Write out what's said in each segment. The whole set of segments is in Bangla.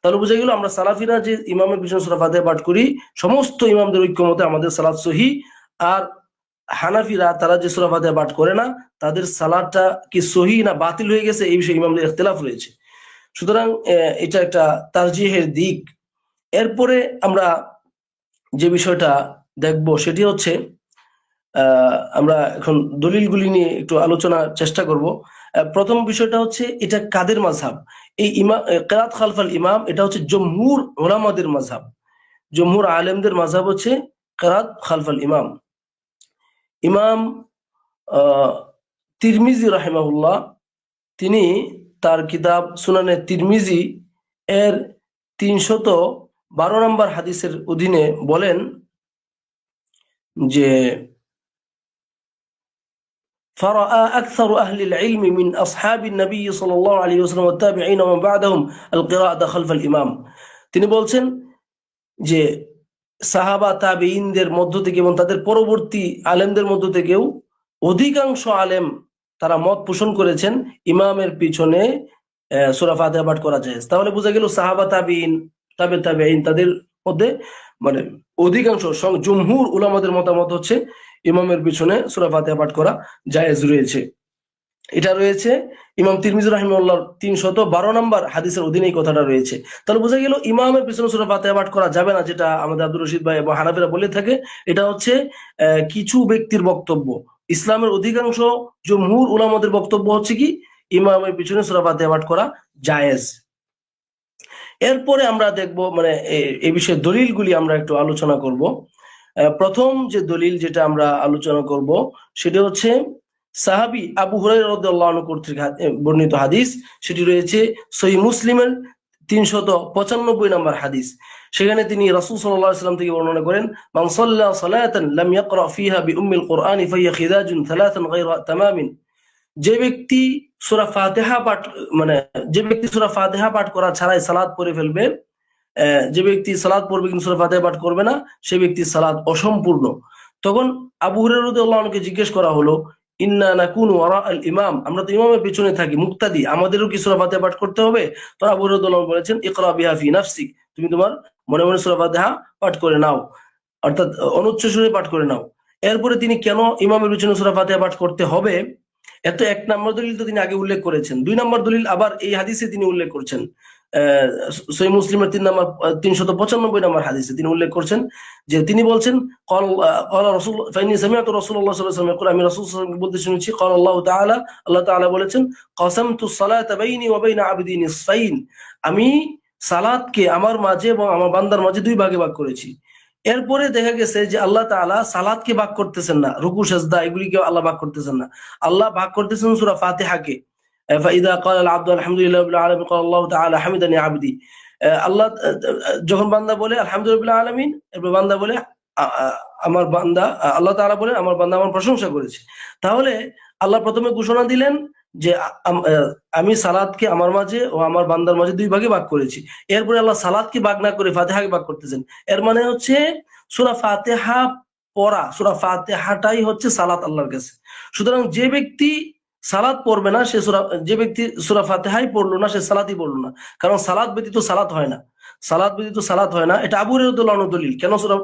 তাহলে বুঝে গেল আমরা সালাফিরা যে ইমামের পিছনে সুরা ফাতিহা পাঠ করি, সমস্ত ইমামদের ঐক্যমতে আমাদের সালাদ সহি। আর হানাফিরা তারা যে সুরা ফাতিহা পাঠ করে না, তাদের সালাদটা কি সহি না বাতিল হয়ে গেছে, এই বিষয়ে ইমামদের ইখতিলাফ রয়েছে। সুতরাং এটা একটা তারজিহের দিক। এরপরে আমরা যে বিষয়টা দেখব সেটি হচ্ছে আমরা এখন দলিলগুলি নিয়ে একটু আলোচনার চেষ্টা করব। প্রথম বিষয়টা হচ্ছে এটা কাদের মাঝহাব? এই ইমাম কেরাত খালফাল ইমাম, এটা হচ্ছে জমহুর ওলামাদের মাঝহাব। জমহুর আলেমদের মাঝহাব হচ্ছে কেরাত খালফাল ইমাম। ইমাম তিরমিজি রাহিমাহুল্লাহ, তিনি তার কিতাব সুনানে তিরমিজি এর তিনশত বারো নম্বর হাদিসের অধীনে বলেন যে فرأى أكثر أهل العلم من أصحاب النبي صلى الله عليه وسلم والتابعين ومن بعدهم القراءة خلف الإمام তিনি বলছেন যে সাহাবা তাবেইনদের মধ্য থেকে এবং তাদের পরবর্তী আলেমদের মধ্য থেকেও অধিকাংশ আলেম তারা মত পোষণ করেছেন ইমামের পিছনে আহ, সূরা ফাতিহা পাঠ করা যায় তাহলে বোঝা গেল সাহাবা তাবেইন তাবে তাবেইন তাদের মধ্যে মানে অধিকাংশ সং- জমহুর উলামাদের মতামত হচ্ছে ইমামের পিছনে সূরা ফাতিহা পাঠ করা জায়েজ রয়েছে। এটা রয়েছে ইমাম তিরমিজুর রাহিমাল্লাহর তিনশত বারো নম্বর হাদিসের অধীনে এই কথাটা রয়েছে। তাহলে বোঝা গেল ইমামের পিছনে সূরা ফাতিহা পাঠ করা যাবে না, যেটা আমাদের আব্দুর রশিদ ভাই এবং হানাফিরা বলে থাকে। এটা হচ্ছে কিছু ব্যক্তির বক্তব্য। ইসলামের অধিকাংশ জমহুর উলামাদের বক্তব্য হচ্ছে কি? ইমামের পিছনে সূরা ফাতিহা পাঠ করা জায়েজ। এরপরে আমরা দেখব মানে এই বিষয়ে দলিলগুলি আমরা একটু আলোচনা করব। প্রথম যে দলিল যেটা আমরা আলোচনা করব, সেটা হচ্ছে সাহাবি আবু হুরাইরা রাদিয়াল্লাহু আনহু কর্তৃক বর্ণিত হাদিস। সেটি রয়েছে সহি মুসলিমের তিনশত পঁচানব্বই নম্বর হাদিস। সেখানে তিনি রাসূল সাল্লাম থেকে বর্ণনা করেন, মান গায়রা তামামিন। যে ব্যক্তি সূরা ফাতেহা পাঠ মানে যে ব্যক্তি সূরা ফাতিহা পাঠ করা ছাড়াই সালাদ পড়ে ফেলবে যে ব্যক্তি সালাদ পড়বে কিন্তু সূরা ফাতিহা পাঠ করবে না, সে ব্যক্তির সালাদ অসম্পূর্ণ। তখন আবু রাদিয়াল্লাহু জিজ্ঞেস করা হলো, ইন্না নাকুনু ওয়ারা আল ইমাম? আমরা তো ইমামের পিছনে থাকি, মুক্তাদি, আমাদেরও কি সূরা ফাতিহা পাঠ করতে হবে? তো আবু হুরায়রা রাদিয়াল্লাহু বলেছেন, ইকরা বিহা ফি নাফসিক, তুমি তোমার মনে মনে সূরা ফাতিহা পাঠ করে নাও, অর্থাৎ অনুচ্চ সুরে পাঠ করে নাও। এরপরে তিনি কেন ইমামের পিছনে সূরা ফাতিহা পাঠ করতে হবে? এত এক নম্বর দলিল তো তিনি আগে উল্লেখ করেছেন। দুই নম্বর দলিল আবার এই হাদিসে তিনি উল্লেখ করছেন। সই মুসলিমের তিন নম্বর, তিনশত পঁচানব্বই নম্বর হাদিসে তিনি উল্লেখ করছেন যে তিনি বলছেন, কল কল রসুল ফাইনি সামিয়াত রাসূলুল্লাহ সাল্লাল্লাহু আলাইহি ওয়াসাল্লাম, আমি রাসূল সাল্লাল্লাহু বলতে শুনেছি, কল আল্লাহ তাআলা আল্লাহ তাআলা বলেছেন, কসামতু সালাতা বাইনি ওয়া বাইনা আবদি নিসফাইন আমি সালাদকে আমার মাঝে এবং আমার বান্দার মাঝে দুই ভাগে ভাগ করেছি। এরপরে দেখা গেছে যে আল্লাহ তালা সালাদকে ভাগ করতেছেন না, রুকু, সাজদা এগুলিকে আল্লাহ ভাগ করতেছেন না। আল্লাহ ভাগ করতেছেন সুরা ফাতেহাকে। فاذا قال العبد الحمد لله رب العالمين قال الله تعالى حمدني عبدي আহ, আল্লাহ আহ, যখন বান্দা বলে আলহামদুলিল্লাহ আলামিন এরপর বান্দা বলে আ- আ- আমার বান্দা আল্লাহ তাআলা বলে আমার বান্দা আমার প্রশংসা করেছে তাহলে আল্লাহ প্রথমে ঘোষণা দিলেন যে আ- আম- আহ, আমি সালাদকে আমার মাঝে ও আমার বান্দার মাঝে দুই ভাগে ভাগ করেছি এরপরে আল্লাহ সালাদকে ভাগ না করে ফাতেহাকে ভাগ করতেছেন এর মানে হচ্ছে সূরা ফাতিহা পড়া সূরা ফাতিহাটাই হচ্ছে সালাত আল্লাহর কাছে সুতরাং যে ব্যক্তি সালাত পড়বে না, সে সুরা যে ব্যক্তি সূরা ফাতিহাই পড়ল না, সে সালাতই পড়ল না। কারণ সালাত ব্যতীত সালাত হয় না। সালাত ব্যতীত সালাত হয় না। এটা আবু হুরায়রার দলিল। কেন সূরা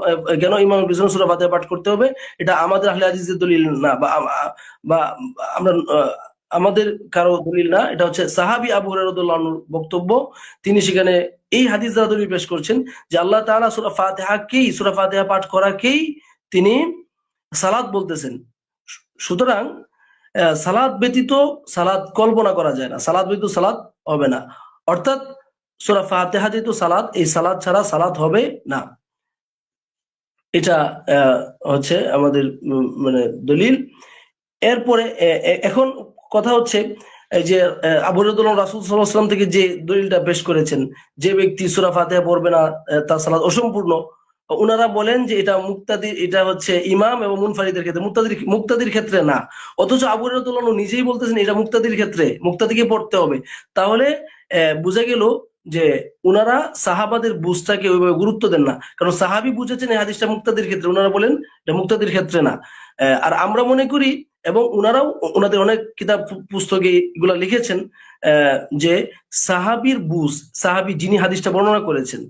কেন ইমাম পিছনে সূরা ফাতিহা পাঠ করতে হবে? এটা আমাদের আহলে হাদিসের দলিল না, বা আমরা আমাদের কারও দলিল না। এটা হচ্ছে সাহাবী আবু হুরায়রার বক্তব্য। তিনি সেখানে এই হাদিস দ্বারা দলিল পেশ করছেন যে আল্লাহ তাআলা সূরা ফাতিহাকেই, সূরা ফাতিহা পাঠ করাকেই তিনি সালাদ বলতেছেন। সুতরাং সালাদ ব্যতীত সালাদ কল্পনা করা যায় না। সালাদ ব্যতীত সালাদ হবে না। অর্থাৎ সূরা ফাতিহা যেহেতু সালাদ এই সালাদ ছাড়া সালাদ হবে না। এটা হচ্ছে আমাদের মানে দলিল। এরপরে এখন কথা হচ্ছে এই যে আহ, আবু রদুল্লাহ রাসুল সাল্লাহাম থেকে যে দলিলটা পেশ করেছেন যে ব্যক্তি সূরা ফাতিহা পড়বে না তার সালাদ অসম্পূর্ণ ওনারা বলেন যে এটা মুক্তাদির এটা হচ্ছে ইমাম এবং মুনফারিদের ক্ষেত্রে। মুক্তাদির মুক্তাদির ক্ষেত্রে না। অথচ আবু রদুল্লাহ নিজেই বলতেছেন এটা মুক্তাদির ক্ষেত্রে। মুক্তাদিকে পড়তে হবে। তাহলে বোঝা গেল যে উনারা সাহাবাদের বুঝটাকে ওইভাবে গুরুত্ব দেন না। কারণ সাহাবি বুঝেছেন এই হাদিসটা মুক্তাদির ক্ষেত্রে। ওনারা বলেন, এটা মুক্তাদির ক্ষেত্রে না। আর আমরা মনে করি এবং ওনারাও ওনাদের অনেক কিতাব পুস্তকে এগুলা লিখেছেন যে সাহাবির বুঝ, সাহাবি যিনি হাদিসটা বর্ণনা করেছেন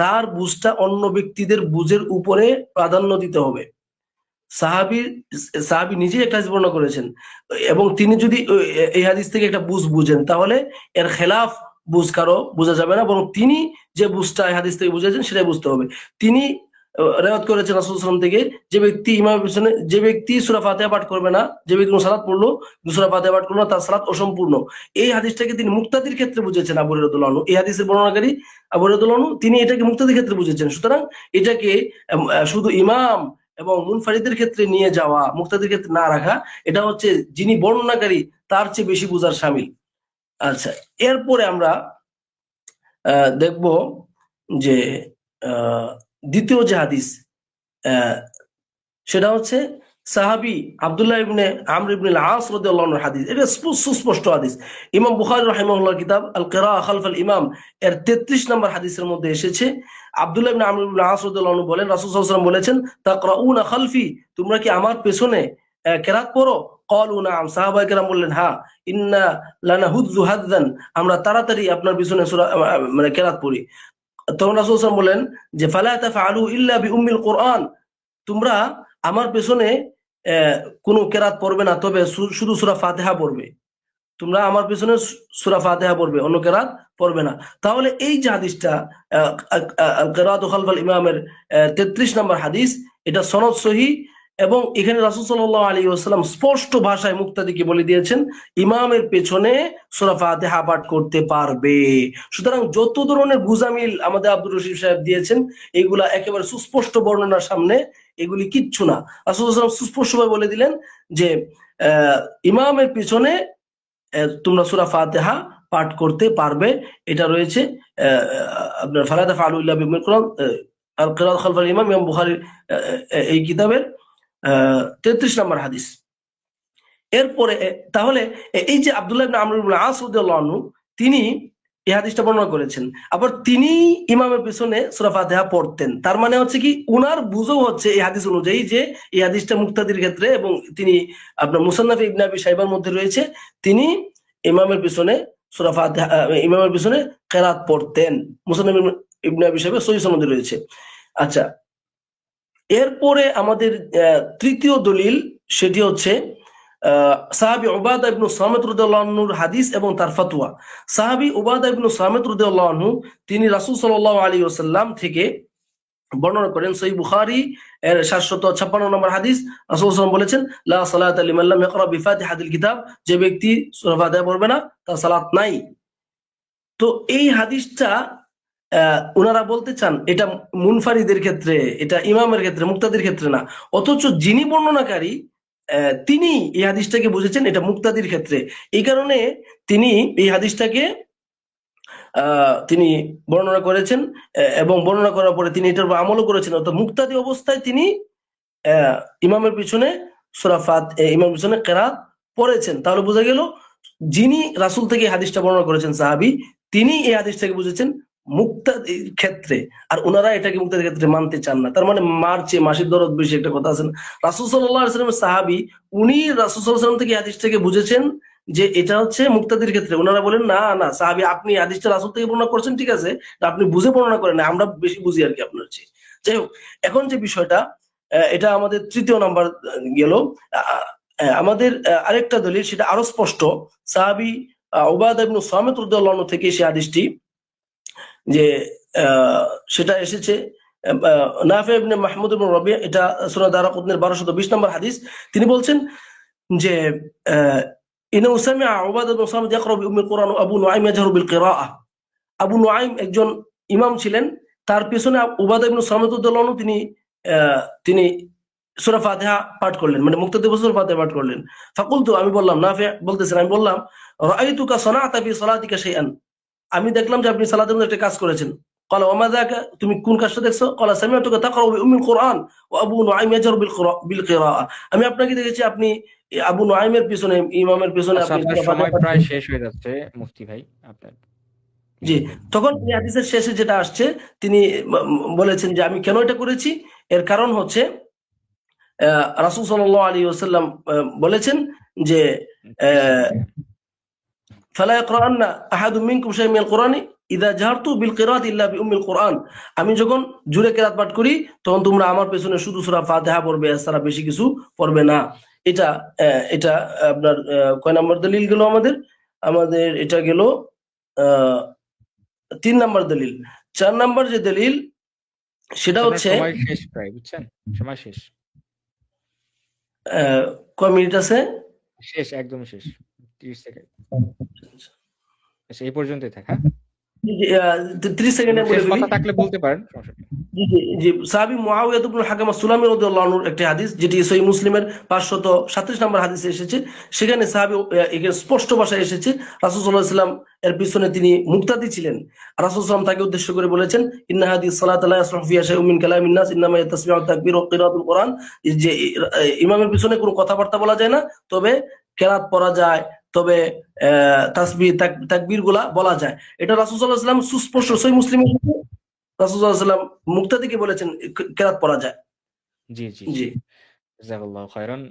তার বুঝটা অন্য ব্যক্তিদের বুঝের উপরে প্রাধান্য দিতে হবে। সাহাবি সাহাবি নিজেই একটা হাদিস বর্ণনা করেছেন। এবং তিনি যদি এই হাদিস থেকে একটা বুঝ বুঝেন, তাহলে এর খেলাফ বুঝ কারও বোঝা যাবে না, বরং তিনি যে বুঝটা হাদিস থেকে বুঝেছেন সেটাই বুঝতে হবে। তিনি রেওয়াত করেছেন রাসুলাম থেকে, যে ব্যক্তি ইমামের পিছনে যে ব্যক্তি সুরা ফাতেহা পাঠ করবে না, যে ব্যক্তি সালাত পড়ল সুরা ফাতেহা পাঠ করল না, তার সালাত অসম্পূর্ণ। এই হাদিসটাকে তিনি মুক্তাদির ক্ষেত্রে বুঝেছেন আবু রদুল্লাহ এই হাদিসের বর্ণনাকারী আবু রদুল্লাহ তিনি এটাকে মুক্তাদির ক্ষেত্রে বুঝেছেন। সুতরাং এটাকে শুধু ইমাম এবং মুনফারিদের ক্ষেত্রে নিয়ে যাওয়া, মুক্তাদির ক্ষেত্রে না রাখা, এটা হচ্ছে যিনি বর্ণনাকারী, তার চেয়ে বেশি বুঝার সামিল। আচ্ছা এরপরে আমরা দেখব যে দ্বিতীয় যে হাদিস সেটা হচ্ছে সাহাবি আব্দুল্লাহ ইবনে আমর ইবনে আস রাদিয়াল্লাহু হাদিস। এটা স্পু- সুস্পষ্ট হাদিস। ইমাম বুখারী রাহিমাহুল্লাহ কিতাব আল কিরা খালফ আল ইমাম এর 33 নম্বর হাদিসের মধ্যে এসেছে। আব্দুল্লাহ ইবনে আমর ইবনে আস রাদিয়াল্লাহু বলেন, রাসূল সাল্লাল্লাহু আলাইহি ওয়াসাল্লাম বলেছেন, তাকরাউনা খালফি, তোমরা কি আমার পেছনে কেরাত পড়ো? ক্বালু নাম সাহাবায়ে কেরাম বললেন হ্যাঁ ইন্না লানাহুযু হাদদান আমরা তাড়াতাড়ি আপনার পিছনে মানে কেরাত পড়ি। তখন বলেন যে ইল্লা বিউম্মিল কোরআন। তোমরা আমার পেছনে কোনো কেরাত পড়বে না, তবে শুধু সুরা ফাতেহা পড়বে। তোমরা আমার পেছনে সুরা ফাতেহা পড়বে, অন্য কেরাত পড়বে না। তাহলে এই যে হাদিসটা কেরাত খালফাল ইমামের তেত্রিশ নম্বর হাদিস, এটা সনদ সহি এবং এখানে রাসুল সাল্লাহ আলী ওসালাম স্পষ্ট ভাষায় মুক্তাদিকে বলে দিয়েছেন ইমামের পেছনে সুরা ফাতেহা পাঠ করতে পারবে। সুতরাং যত ধরনের গুজামিল আমাদের আব্দুর রশিদ সাহেব দিয়েছেন এগুলা একেবারে সুস্পষ্ট বর্ণনার সামনে এগুলি কিচ্ছু না। রাসুলাম সুস্পষ্টভাবে বলে দিলেন যে ইমামের পিছনে তোমরা সুরা ফাতেহা পাঠ করতে পারবে। এটা রয়েছে আপনার ফালাদা ফালুল্লাহ কিরাত খালফাল ইমাম ইমাম আহ, এই কিতাবের। তেত্রিশ নম্বর হাদিস। এরপরে তাহলে এই যে আব্দুল্লাহ ইবনে আমর ইবনে আস তিনি এই হাদিসটা বর্ণনা করেছেন। আবার তিনি ইমামের পিছনে সূরা ফাতিহা পড়তেন। তার মানে হচ্ছে কি, উনার বুঝো হচ্ছে এই হাদিস অনুযায়ী যে এই হাদিসটা মুক্তাদির ক্ষেত্রে এবং তিনি আপনার মুসান্নাফ ইবনে আবি সাইবার মধ্যে রয়েছে, তিনি ইমামের পিছনে সুরাফা ইমামের পিছনে কেরাত পড়তেন। মুসান্নাফ ইবনে- ইবনে আবি সাইবার সনদে রয়েছে। আচ্ছা এরপরে আমাদের তৃতীয় দলিল সেটি হচ্ছে সাহাবি ওবাদা ইবনু সামেত রুদাল্লাহ আনহুর হাদিস এবং তার ফতোয়া। সাহাবি ওবাদা ইবনু সামেত রুদাল্লাহ আনহু, তিনি রাসূল আলাইহি ওয়াসাল্লাম থেকে বর্ণনা করেন সহি বুখারী এর 756 নম্বর হাদিস। রাসূল সাল্লাল্লাহু আলাইহি ওয়াসাল্লাম বলেছেন সালাতা লিমান লাম ইয়াকরা বিফাতিহাতিল কিতাব যে ব্যক্তি পড়বে না, তার সালাত নাই। তো এই হাদিসটা ওনারা বলতে চান, এটা মুনফারিদের ক্ষেত্রে, এটা ইমামের ক্ষেত্রে, মুক্তাদির ক্ষেত্রে না। অথচ যিনি বর্ণনাকারী তিনি এই হাদিসটাকে বুঝেছেন, এটা মুক্তাদির ক্ষেত্রে। এই কারণে তিনি এই হাদিসটাকে তিনি বর্ণনা করেছেন এবং বর্ণনা করার পরে তিনি এটার আমলও করেছেন। অর্থাৎ মুক্তাদি অবস্থায় তিনি ইমামের পিছনে সুরাফাত ইমামের পিছনে কেরাত পড়েছেন। তাহলে বোঝা গেল, যিনি রাসূল থেকে হাদিসটা বর্ণনা করেছেন, সাহাবি, তিনি এই হাদিসটাকে বুঝেছেন মুক্তাদির ক্ষেত্রে, আর ওনারা এটাকে মুক্তাদির ক্ষেত্রে মানতে চান না। তার মানে মারছে মাসির দরদ বেশি একটা কথা আছে না। রাসূল আলাইহি সাল্লামের সাহাবী, উনি রাসূল আলাইহি সাল্লাম থেকে এই হাদিসটাকে বুঝেছেন যে এটা হচ্ছে মুক্তাদির ক্ষেত্রে। ওনারা বলেন, না না, সাহাবি, আপনি হাদিসটা রাসূল থেকে বর্ণনা করছেন, ঠিক আছে আপনি বুঝে বর্ণনা করেন না, আমরা বেশি বুঝি আর কি আপনার চেয়ে। যাই হোক, এখন যে বিষয়টা এটা আমাদের তৃতীয় নাম্বার গেল। আমাদের আরেকটা দলিল, সেটা আরও স্পষ্ট। সাহাবি ওবায়দা ইবনু সামিত থেকে সেই হাদিসটি যে সেটা এসেছে। রবি, এটা সূরা দারাকুতনির 1220 নম্বর হাদিস, তিনি বলছেন যে একজন ইমাম ছিলেন, তার পেছনে উবাদা তিনি তিনি সূরা পাঠ করলেন মানে মুক্তাদি বছর ফাতিহা পাঠ করলেন। ফাকুলতু, আমি বললাম, নাফি বলতেছেন, আমি বললাম, রাআইতুকা সানাতা ফি সালাতিকা শাইআন। আমি দেখলাম যে আপনি সালাদের মধ্যে একটা কাজ করেছেন। কলা ওমাদাকা তুমি কোন কাজটা দেখছ? কলা সামিয়া তোকে তাকরা উমিল কোরআন ও আবু বিল বিল আমি আপনাকে দেখেছি আপনি আবু নাইমের পিছনে ইমামের পিছনে আচ্ছা, প্রায় শেষ হয়ে যাচ্ছে মুফতি ভাই আপনার। জি তখন হাদিসের শেষে যেটা আসছে তিনি বলেছেন যে আমি কেন এটা করেছি? এর কারণ হচ্ছে রাসুল সাল্লাল্লাহু আলী ওসাল্লাম বলেছেন যে আমি যখন জুড়ে কেরাত পাঠ করি তখন তোমরা আমার পেছনে শুধু সূরা ফাতিহা পড়বে এছাড়া বেশি কিছু পড়বে না। এটা এটা আপনার কয় নম্বর দলিল গেল আমাদের? আমাদের এটা গেল তিন নম্বর দলিল। চার নম্বর যে দলিল সেটা হচ্ছে বুঝছেন? সময় শেষ। মিনিট আছে? শেষ একদম শেষ। তিরিশ সেকেন্ড আচ্ছা এই পর্যন্তই থাক হ্যাঁ? ত্রিশ সেকেন্ডে বলে শেষ দিবি কথা থাকলে বলতে পারেন জি, জি, জি ইবনে হাকাম সুলামি রাদিয়াল্লাহু একটি হাদিস যেটি সহিহ মুসলিমের 537 নম্বর হাদিসে এসেছে। সেখানে সাহাবী এখানে স্পষ্ট ভাষায় এসেছে রাসূল সাল্লাল্লাহু আলাইহি সাল্লাম এর পিছনে তিনি মুক্তাদি ছিলেন। রাসূল সাল্লাম তাকে উদ্দেশ্য করে বলেছেন ইন্না হাদিস সালাত লা ইয়াসরাহু ফিহা শাইউম মিন কালামিন নাস ইন্নামা ইয়াতাসমিউ তাকবীর ওয়া কিরাতুল কোরআন। যে ইমামের পিছনে কোনো কথাবার্তা বলা যায় না তবে কেরাত পড়া যায় তবে তাসবিহ তাকবীরগুলা বলা যায়। এটা রাসুসাল্লাহাম সুস্পষ্ট সই মুসলিম রাসূলুল্লাহ মুক্তাদিকে বলেছেন কেরাত পড়া যায়। জি জি জি। জাজাকাল্লাহু খায়রান।